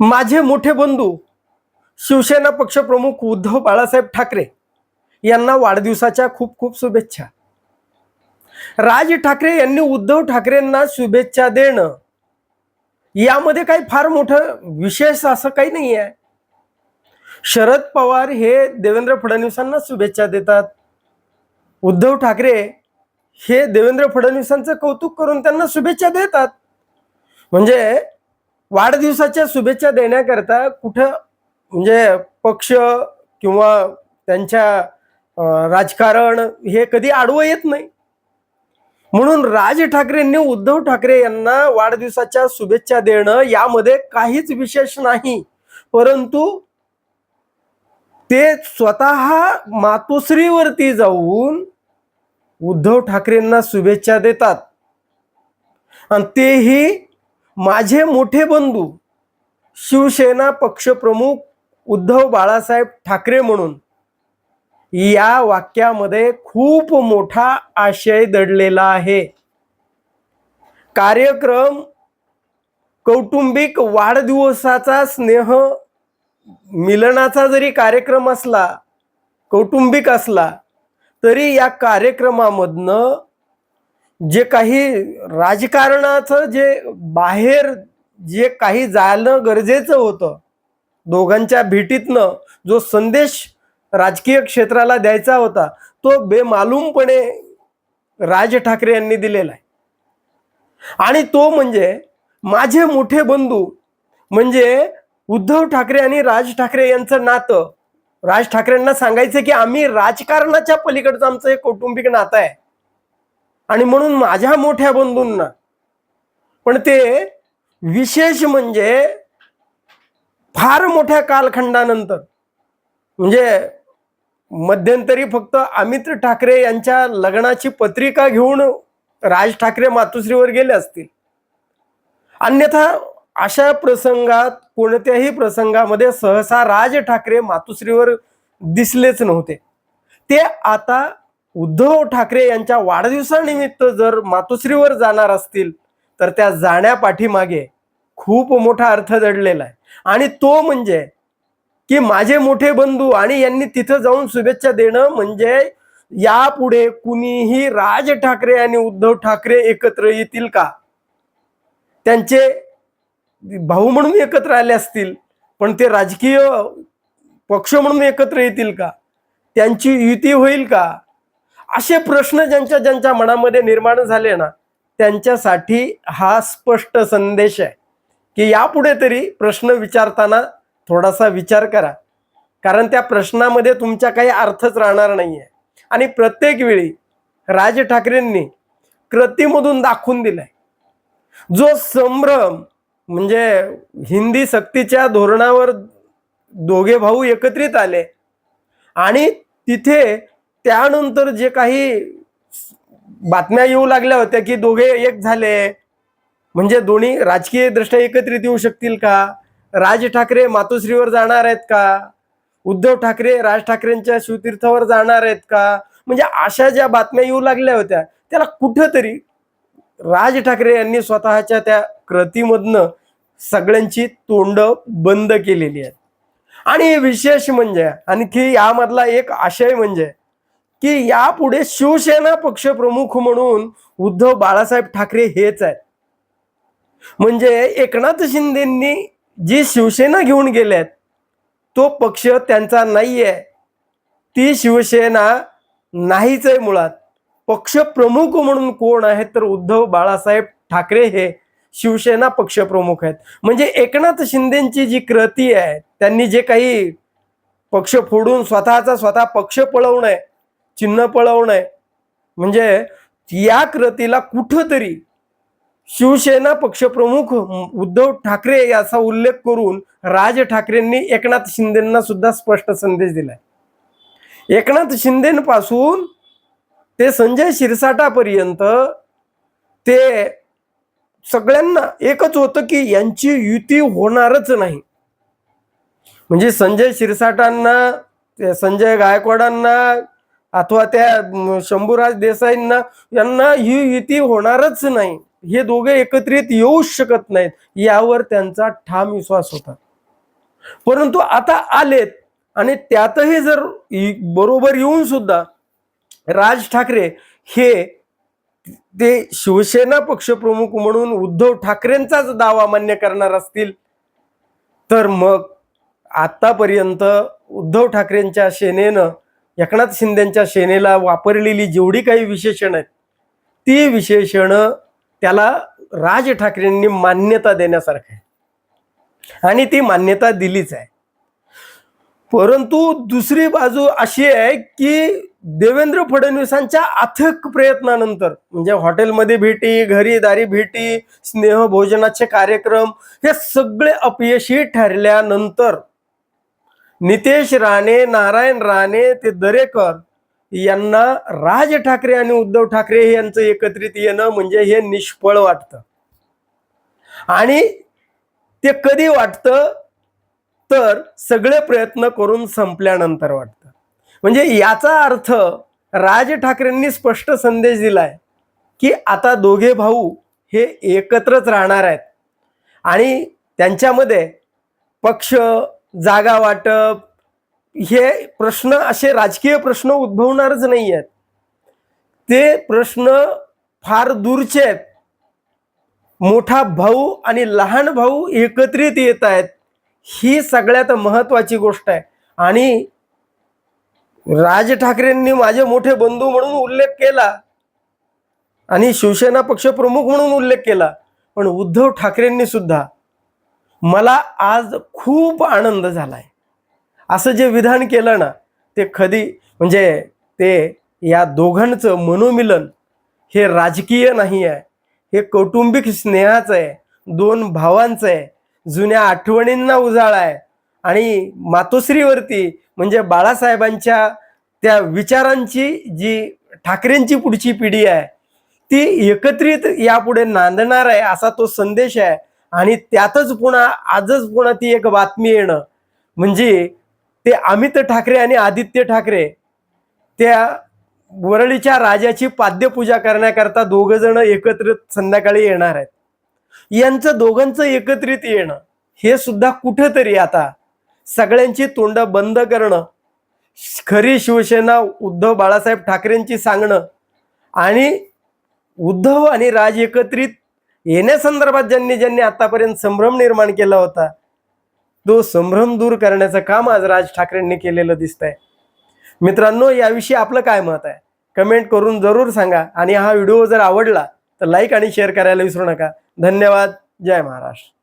माझे मोठे बंधू शिवसेना पक्षप्रमुख उद्धव बाळासाहेब ठाकरे यांना वाढदिवसाच्या खूप खूप शुभेच्छा. राज ठाकरे यांनी उद्धव ठाकरेंना शुभेच्छा देणं यामध्ये काही फार मोठं विशेष असं काही नाही आहे. शरद पवार हे देवेंद्र फडणवीसांना शुभेच्छा देतात. उद्धव ठाकरे हे देवेंद्र फडणवीसांचं कौतुक करून त्यांना शुभेच्छा देतात. म्हणजे वाढदिवसाच्या शुभेच्छा देण्याकरता कुठं म्हणजे पक्ष किंवा त्यांच्या राजकारण हे कधी आडवं येत नाही. म्हणून राज ठाकरेंनी उद्धव ठाकरे यांना वाढदिवसाच्या शुभेच्छा देणं यामध्ये काहीच विशेष नाही. परंतु ते स्वतः मातोश्रीवरती जाऊन उद्धव ठाकरेंना शुभेच्छा देतात. आणि तेही माझे मोठे बंधू शिवसेना पक्षप्रमुख उद्धव बाळासाहेब ठाकरे म्हणून या वाक्यामध्ये खूप मोठा आशय दडलेला आहे. कार्यक्रम कौटुंबिक वाढदिवसाचा स्नेह मिलनाचा जरी कार्यक्रम असला कौटुंबिक असला तरी या कार्यक्रमामधनं जे काही राजकारणाचं जे बाहेर जे काही जाणं गरजेचं होतं दोघांच्या भेटीतनं जो संदेश राजकीय क्षेत्राला द्यायचा होता तो बेमालूमपणे राज ठाकरे यांनी दिलेला आहे. आणि तो म्हणजे माझे मोठे बंधू म्हणजे उद्धव ठाकरे आणि राज ठाकरे यांचं नातं. राज ठाकरेंना सांगायचं की आम्ही राजकारणाच्या पलीकडचं आमचं एक कौटुंबिक नातं आहे. आणि म्हणून माझ्या मोठ्या बंधूंना. पण ते विशेष म्हणजे फार मोठ्या कालखंडानंतर म्हणजे मध्यंतरी फक्त अमित ठाकरे यांच्या लग्नाची पत्रिका घेऊन राज ठाकरे मातोश्रीवर गेले असतील. अन्यथा अशा प्रसंगात कोणत्याही प्रसंगामध्ये सहसा राज ठाकरे मातोश्रीवर दिसलेच नव्हते. ते आता उद्धव ठाकरे यांच्या वाढदिवसानिमित्त जर मातोश्रीवर जाणार असतील तर त्या जाण्यापाठीमागे खूप मोठा अर्थ दडलेला आहे. आणि तो म्हणजे की माझे मोठे बंधू आणि यांनी तिथं जाऊन शुभेच्छा देणं म्हणजे यापुढे कुणीही राज ठाकरे आणि उद्धव ठाकरे एकत्र येतील का? त्यांचे भाऊ म्हणून एकत्र आले असतील पण ते राजकीय पक्ष म्हणून एकत्र येतील का? त्यांची युती होईल का? असे प्रश्न ज्यांच्या ज्यांच्या मनामध्ये निर्माण झाले ना त्यांच्यासाठी हा स्पष्ट संदेश आहे. की यापुढे तरी प्रश्न विचारताना थोडासा विचार करा. कारण त्या प्रश्नामध्ये तुमच्या काही अर्थच राहणार नाही आहे आणि प्रत्येक वेळी राज ठाकरेंनी कृतीमधून दाखवून दिलाय. जो संभ्रम म्हणजे हिंदी सक्तीच्या धोरणावर दोघे भाऊ एकत्रित आले आणि तिथे त्यानंतर जे काही बातम्या येऊ लागल्या होत्या की दोघे एक झाले म्हणजे दोन्ही राजकीय दृष्ट्या एकत्रित येऊ शकतील का? राज ठाकरे मातोश्रीवर जाणार आहेत का? उद्धव ठाकरे राज ठाकरेंच्या शिवतीर्थावर जाणार आहेत का? म्हणजे अशा ज्या बातम्या येऊ लागल्या होत्या त्याला कुठंतरी राज ठाकरे यांनी स्वतःच्या त्या कृतीमधनं सगळ्यांची तोंड बंद केलेली आहेत. आणि विशेष म्हणजे आणखी यामधला एक आशय म्हणजे की यापुढे शिवसेना पक्षप्रमुख म्हणून उद्धव बाळासाहेब ठाकरे हेच आहेत. म्हणजे एकनाथ शिंदेंनी जी शिवसेना घेऊन गेल्यात तो पक्ष त्यांचा नाहीये. ती शिवसेना नाहीच आहे मुळात. पक्ष प्रमुख म्हणून कोण आहेत तर उद्धव बाळासाहेब ठाकरे हे शिवसेना पक्षप्रमुख आहेत. म्हणजे एकनाथ शिंदेची जी कृती आहे त्यांनी जे काही पक्ष फोडून स्वतःचा स्वतः पक्ष पळवणं चिन्ह पळवणं म्हणजे या कृतीला कुठंतरी शिवसेना पक्षप्रमुख उद्धव ठाकरे याचा उल्लेख करून राज ठाकरेंनी एकनाथ शिंदेना सुद्धा स्पष्ट संदेश दिलाय. एकनाथ शिंदेपासून ते संजय शिरसाटापर्यंत ते सगळ्यांना एकच होतं की यांची युती होणारच नाही. म्हणजे संजय शिरसाटांना संजय गायकवाडांना अथवा त्या शंभूराज देसाईंना यांना ही युती होणारच नाही. हे दोघे एकत्रित येऊच शकत नाहीत. यावर त्यांचा ठाम विश्वास होता. परंतु आता आलेत आणि त्यातही जर बरोबर येऊन सुद्धा राज ठाकरे हे ते शिवसेना पक्षप्रमुख म्हणून उद्धव ठाकरेंचाच दावा मान्य करणार असतील तर मग आतापर्यंत उद्धव ठाकरेंच्या सेनेनं एकनाथ शिंदेच्या सेनेला वापरलेली जेवढी काही विशेषण आहेत ती विशेषणं त्याला राज ठाकरेंनी मान्यता देण्यासारखं आहे. आणि ती मान्यता दिलीच आहे. परंतु दुसरी बाजू अशी आहे की देवेंद्र फडणवीसांच्या अथक प्रयत्नानंतर म्हणजे हॉटेलमध्ये भेटी घरी दारी भेटी स्नेहभोजनाचे कार्यक्रम हे सगळे अपयशी ठरल्यानंतर नितेश राणे नारायण राणे ते दरेकर यांना राज ठाकरे आणि उद्धव ठाकरे यांचं एकत्रित येणं म्हणजे हे निष्फळ वाटतं. आणि ते कधी वाटतं? तर सगळे प्रयत्न करून संपल्यानंतर वाटतं. म्हणजे याचा अर्थ राज ठाकरेंनी स्पष्ट संदेश दिलाय की आता दोघे भाऊ हे एकत्रच राहणार आहेत. आणि त्यांच्यामध्ये पक्ष जागा वाटप हे प्रश्न असे राजकीय प्रश्न उद्भवणारच नाही आहेत ते प्रश्न फार दूरचे आहेत. मोठा भाऊ आणि लहान भाऊ एकत्रित येत आहेत ही सगळ्यात महत्वाची गोष्ट आहे. आणि राज ठाकरेंनी माझे मोठे बंधू म्हणून उल्लेख केला आणि शिवसेना पक्ष प्रमुख म्हणून उल्लेख केला पण उद्धव ठाकरेंनी सुद्धा मला आज खूप आनंद झाला आहे असं जे विधान केलं ना ते कधी म्हणजे ते या दोघांचं मनोमिलन हे राजकीय नाही आहे हे कौटुंबिक स्नेहाचं आहे दोन भावांचं आहे जुन्या आठवणींना उजाळा आहे आणि मातोश्रीवरती म्हणजे बाळासाहेबांच्या त्या विचारांची जी ठाकरेंची पुढची पिढी आहे ती एकत्रित यापुढे नांदणार आहे असा तो संदेश आहे आणि त्यातच पुन्हा आजच पुन्हा ती एक बातमी येणं. म्हणजे ते अमित ठाकरे आणि आदित्य ठाकरे त्या वरळीच्या राजाची पाद्यपूजा करण्याकरता दोघ जण एकत्रित संध्याकाळी येणार आहेत. यांचं दोघांचं एकत्रित येणं हे सुद्धा कुठंतरी आता सगळ्यांची तोंड बंद करणं खरी शिवसेना उद्धव बाळासाहेब ठाकरेंची सांगणं आणि उद्धव आणि राज एकत्रित येण्यासंदर्भात ज्यांनी ज्यांनी आतापर्यंत संभ्रम निर्माण केला होता तो संभ्रम दूर करण्याचं काम आज राज ठाकरेंनी केलेलं दिसतंय. मित्रांनो याविषयी आपलं काय मत आहे? कमेंट करून जरूर सांगा आणि हा व्हिडिओ जर आवडला तर लाईक आणि शेअर करायला विसरू नका. धन्यवाद. जय महाराष्ट्र.